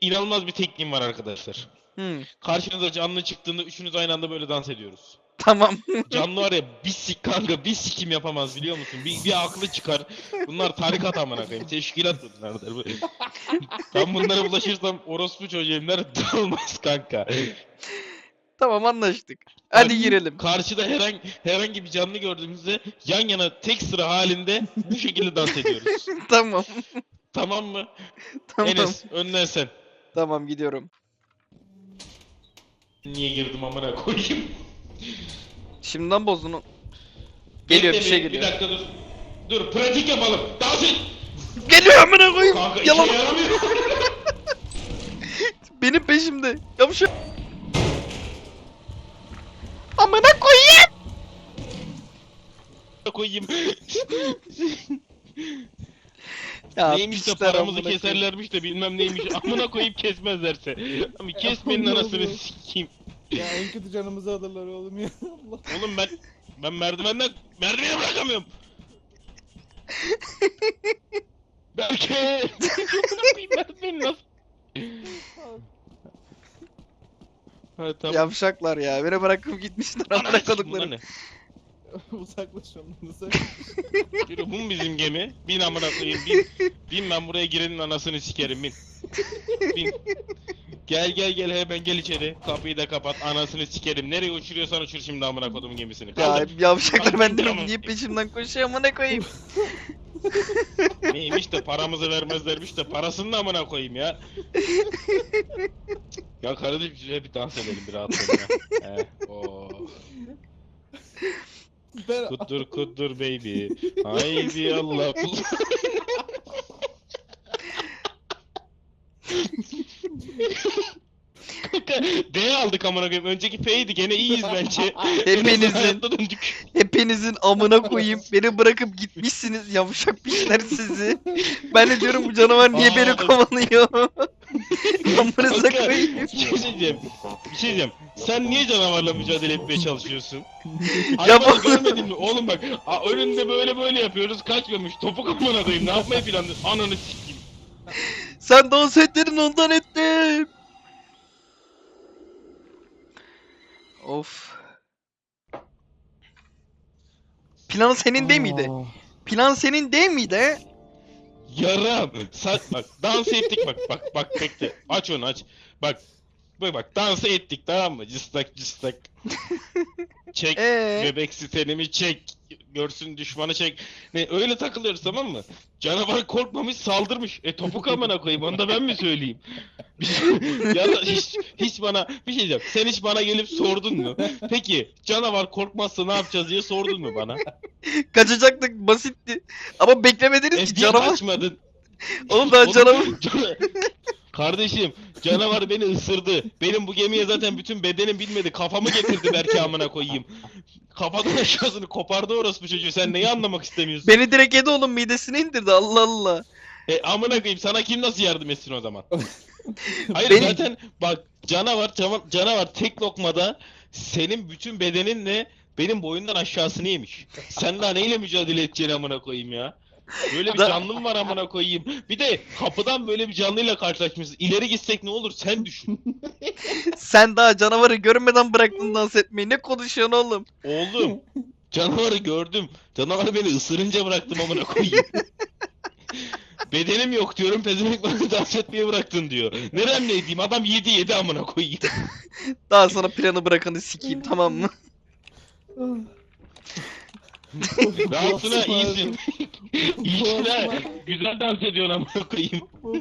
inanılmaz bir tekniğim var arkadaşlar. Hmm, Karşınıza canlı çıktığında üçünüz aynı anda böyle dans ediyoruz. tamam. Canlı var ya bir sik kanka bir sikim yapamaz biliyor musun? Bir, bir aklı çıkar. Bunlar tarikat amına koyayım. Teşkilat bunlardır. bu. ben bunlara bulaşırsam orospu çocuğumlar dağılmaz kanka. tamam anlaştık. Hadi Bak, girelim. Karşıda herhangi herhangi bir canlı gördüğümüzde yan yana tek sıra halinde bu şekilde dans ediyoruz. tamam. Tamam mı? Tamam. Enes önden sen. Tamam gidiyorum. Niye girdim amına koyayım? Şimdiden bozdun. o- Geliyor bir Bekle şey Bir geliyor. dakika dur. Dur pratik yapalım. Dans et. Geliyor amına koyayım. Kanka Yalan. işe yaramıyor. Benim peşimde. Yavşak. Amına koyayım. koyayım. Ya neymiş de pisler paramızı amına koyayım. keserlermiş de bilmem neymiş. Amına koyup kesmezlerse. Ama kesmenin Ne anasını oluyor? sikeyim. Ya en kötü canımızı alırlar oğlum ya. Allah. Oğlum ben ben merdivenden merdiveni bırakamıyorum. Belki Amına koyayım merdiveni nasıl? Ha tamam. Yavşaklar ya. Beni bırakıp gitmişler Ananı amına sikeyim, bunlar kodukları. ne? Uzaklaş ondan uzaklaş. Yürü bu mu bizim gemi? Bin amına koyayım bin. Bin ben buraya girenin anasını sikerim bin. Bin. Gel gel gel hemen gel içeri. Kapıyı da kapat anasını sikerim. Nereye uçuruyorsan uçur şimdi amına kodumun gemisini. Ya Kaldır. yavşaklar ben dedim niye peşimden koşuyor amına koyayım. Neymiş de paramızı vermezlermiş de parasını da amına koyayım ya. ya kardeşim şuraya bir dans edelim bir rahatlayalım ya. He, oo. Ben Kuddur kuddur baby. Haydi Allah. Kanka D aldık amına koyayım. Önceki F'ydi gene iyiyiz bence. Hepinizin döndük. Hepinizin amına koyayım. Beni bırakıp gitmişsiniz yavşak pişler sizi. Ben de diyorum bu canavar niye beni Aa. kovalıyor. Amınıza Kanka, koyayım. Bir şey diyeceğim. Bir şey diyeceğim. Sen niye canavarla mücadele etmeye çalışıyorsun? Ya Hayvanı bu- görmedin mi? Oğlum bak a, önünde böyle böyle yapıyoruz kaçmamış. Topuk amına koyayım. Ne yapmayı planlıyorsun? Ananı sikeyim. Sen dans ettirin ondan ettim. Of. Plan senin değil miydi? Aa, Plan senin değil miydi? Yaram. Sen bak dans ettik bak bak bak bekle. Aç onu aç. Bak. Bak bak dans ettik tamam mı? Cıstak cıstak. Çek. Ee, Bebek sitenimi çek. Görsün düşmanı çek. Ne öyle takılıyoruz tamam mı? Canavar korkmamış saldırmış. E topuk amına koyayım onu da ben mi söyleyeyim? ya da hiç, hiç bana bir şey diyeceğim. Sen hiç bana gelip sordun mu? Peki canavar korkmazsa ne yapacağız diye sordun mu bana? kaçacaktık basitti. Ama beklemediniz E ki niye canavar. kaçmadın? Oğlum daha Oğlum, canavar. Kardeşim canavar beni ısırdı. Benim bu gemiye zaten bütün bedenim bilmedi. Kafamı getirdi belki amına koyayım. Kafadan aşağısını kopardı orası bu çocuğu. Sen neyi anlamak istemiyorsun? Beni direkt yedi oğlum midesine indirdi Allah Allah. E amına koyayım sana kim nasıl yardım etsin o zaman? Hayır Benim- zaten bak canavar canavar, canavar tek lokmada senin bütün bedeninle benim boyundan aşağısını yemiş. Sen daha neyle mücadele edeceksin amına koyayım ya? Böyle bir canlım var amına koyayım. Bir de kapıdan böyle bir canlıyla karşılaşmışız. İleri gitsek ne olur sen düşün. Sen daha canavarı görmeden bıraktın dans etmeyi. Ne konuşuyorsun oğlum? Oğlum canavarı gördüm. Canavar beni ısırınca bıraktım amına koyayım. Bedenim yok diyorum pezevenk bana dans etmeye bıraktın diyor. Neremle edeyim adam yedi yedi amına koyayım. Daha sonra planı bırakanı sikeyim tamam mı? Rahatsına Boğazım iyisin. İyisin ha. Boğazım Güzel dans ediyorsun amına koyayım.